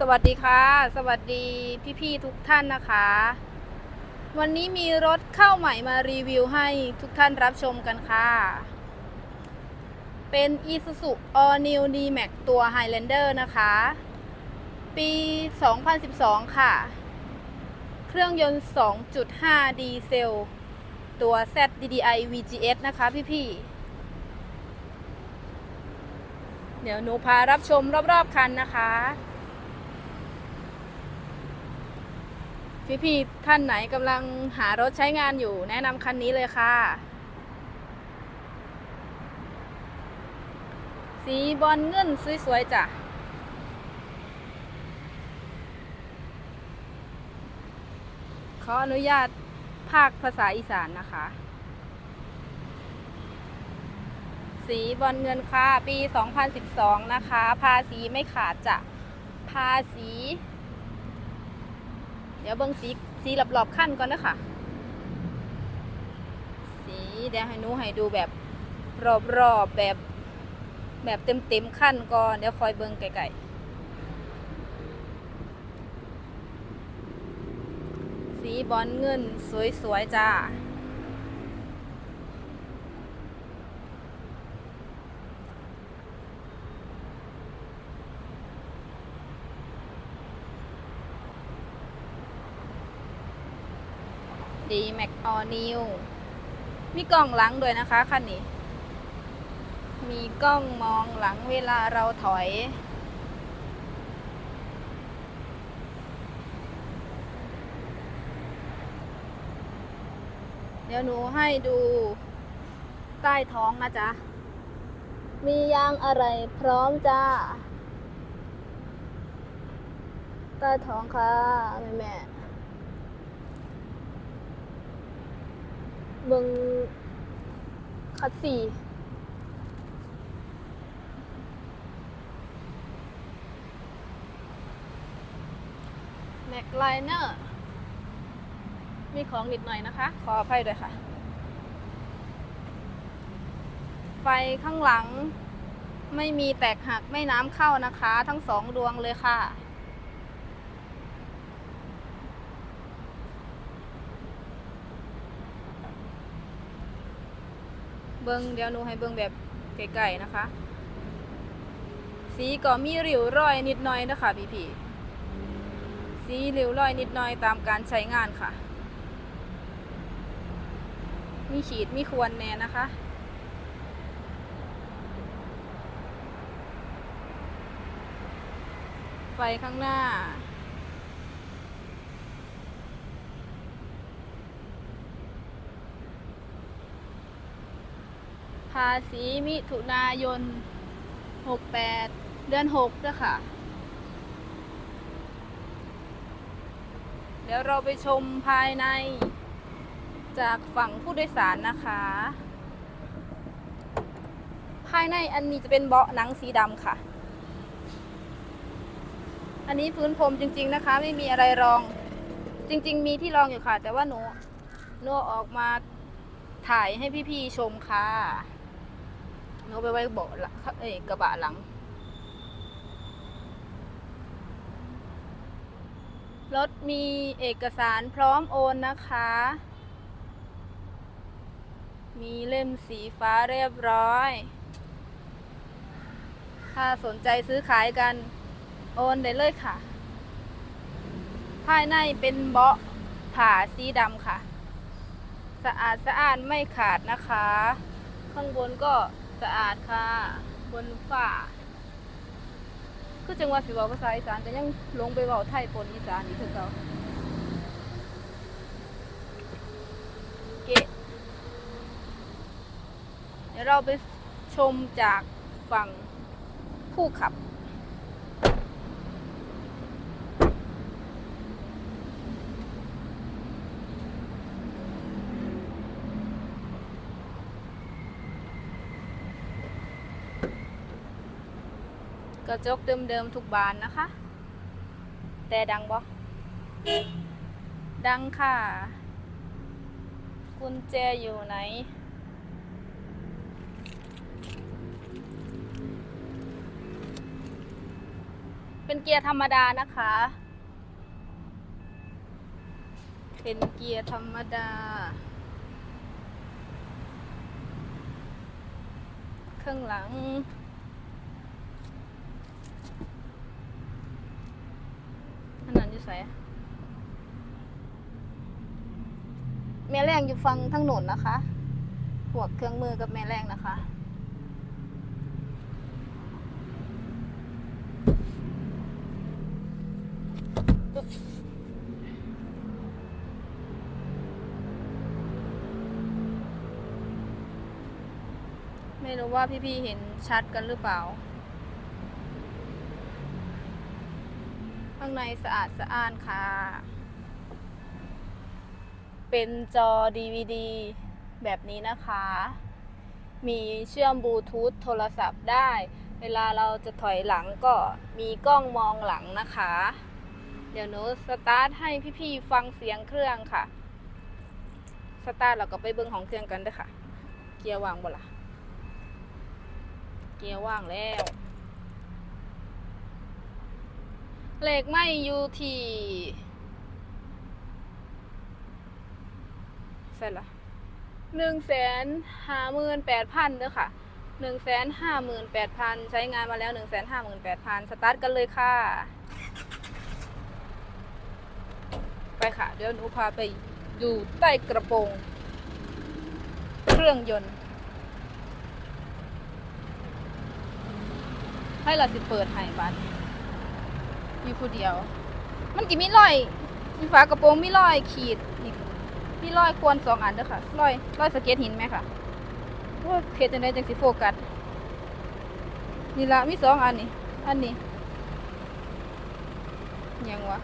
สวัสดีค่ะ สวัสดีพี่ๆทุกท่านนะคะ วันนี้มีรถเข้าใหม่มารีวิวให้ทุกท่านรับชมกันค่ะ เป็น Isuzu All New D-Max ตัว Highlander นะคะ ปี 2012 ค่ะ เครื่องยนต์ 2.5 ดีเซล ตัว Z DDI VGS นะคะพี่ๆเดี๋ยวหนูพารับชมรอบๆคันนะคะ พี่ๆท่านไหนกำลังหารถใช้งานอยู่ แนะนำคันนี้เลยค่ะ สีบอลเงินสวยๆจ้ะขออนุญาตภาคภาษาอีสานนะคะ สีบอลเงินค่ะ ปี 2012 นะคะ ภาษีไม่ขาดจ้ะภาษี เดี๋ยวเบิ้งสีสีหลอบๆขั้นก่อนนะคะสีเดี๋ยวให้หนูให้ดูแบบรอบๆแบบแบบเต็มๆขั้นก่อน เดี๋ยวคอยเบิ้งไกลๆสีบอลเงินสวยๆจ้า ดีแม็กออนิวมีกล้องหลังด้วยนะคะคันนี้ มีกล้องมองหลังเวลาเราถอย เดี๋ยวหนูให้ดูใต้ท้องนะจ๊ะ มียางอะไรพร้อมจ้า ใต้ท้องค่ะ แม่แม่ เบิงคัดสี่แม็กไลเนอร์มีของนิดหน่อยนะคะ ขออภัยด้วยค่ะ ไฟข้างหลังไม่มีแตกหักไม่น้ำเข้านะคะ ทั้งสองดวงเลยค่ะ เบิงเดี๋ยวหนูให้เบิงแบบไกลๆนะคะ สีก็มีริ้วรอยนิดหน่อยนะคะพี่พี่ๆสีริ้วรอยนิดหน่อยตามการใช้งานค่ะ มีขีดมีควรแน่นะคะไฟข้างหน้า ภาษีมิถุนายน 68 เดือน6ด้วยค่ะ เดี๋ยวเราไปชมภายในจากฝั่งผู้โดยสารนะคะ ภายในอันนี้จะเป็นเบาะหนังสีดำค่ะ อันนี้พื้นพรมจริง ๆนะคะ ไม่มีอะไรรอง จริง ๆ มีที่รองอยู่ค่ะ แต่ว่าหนูหนูเอออกมาถ่ายให้พี่ ๆ ชมค่ะ หนูไปไว้เบาะหลังเอ้ยกระบะหลัง รถมีเอกสารพร้อมโอนนะคะ มีเล่มสีฟ้าเรียบร้อย ถ้าสนใจซื้อขายกัน โอนได้เลยค่ะ ภายในเป็นเบาะผ่าสีดำค่ะ สะอาดสะอาดไม่ขาดนะคะ ข้างบนก็ สะอาดค่ะ บนฝ่าคือจังหวัดสิเวาภาษาอีสานแต่ยังลงไปเว้าไทยปนอีสานอีกคือเก่าเกะเดี๋ยวเราไปชมจากฝั่งผู้ขับ กระจกเดิมๆทุกบานนะคะ แต่ดังบ่ดังค่ะ กุญแจอยู่ไหน เป็นเป็นเกียร์ธรรมดานะคะ เป็นเกียร์ธรรมดาเครื่องหลัง อันนั้นอยู่ไสอะแม่แรงอยู่ฟังทั้งหนนนะคะพวกเครื่องมือกับแม่แรงนะคะไม่รู้ว่าพี่ๆเห็นชัดกันหรือเปล่า ข้างในสะอาดสะอ้านค่ะ เป็นจอ DVD แบบนี้นะคะ มีเชื่อมบลูทูธโทรศัพท์ได้ เวลาเราจะถอยหลังก็มีกล้องมองหลังนะคะ เดี๋ยวหนูสตาร์ทให้พี่ๆฟังเสียงเครื่องค่ะ สตาร์ทแล้วก็ไปเบิ้งของเครื่องกันด้วยค่ะ เกียร์วางบ่ละเกียร์ว่างแล้ว เหล็กไม่อยู่ที่ใส่ละหนึ่งแสนห้าหมื่นแปดพันเด้อค่ะหนึ่งแสนห้าหมื่นแปดพันใช้งานมาแล้วหนึ่งแสนห้าหมื่นแปดพันสตาร์ทกันเลยค่ะ ไปค่ะ เดี๋ยวหนูพาไปดูใต้กระโปรง เครื่องยนต์ ให้เราสิเปิดให้บัด อยู่ผู้เดียว มันกี่มีรอยมีฝากระโปรงมีรอยขีดนี่มีรอยควรสองอันเด้อค่ะรอยรอยสะเก็ตหินไหมค่ะว่าเพจจังไดจังสิโฟกัสนี่ละมีสองอันนี่อันนี้ยังวะ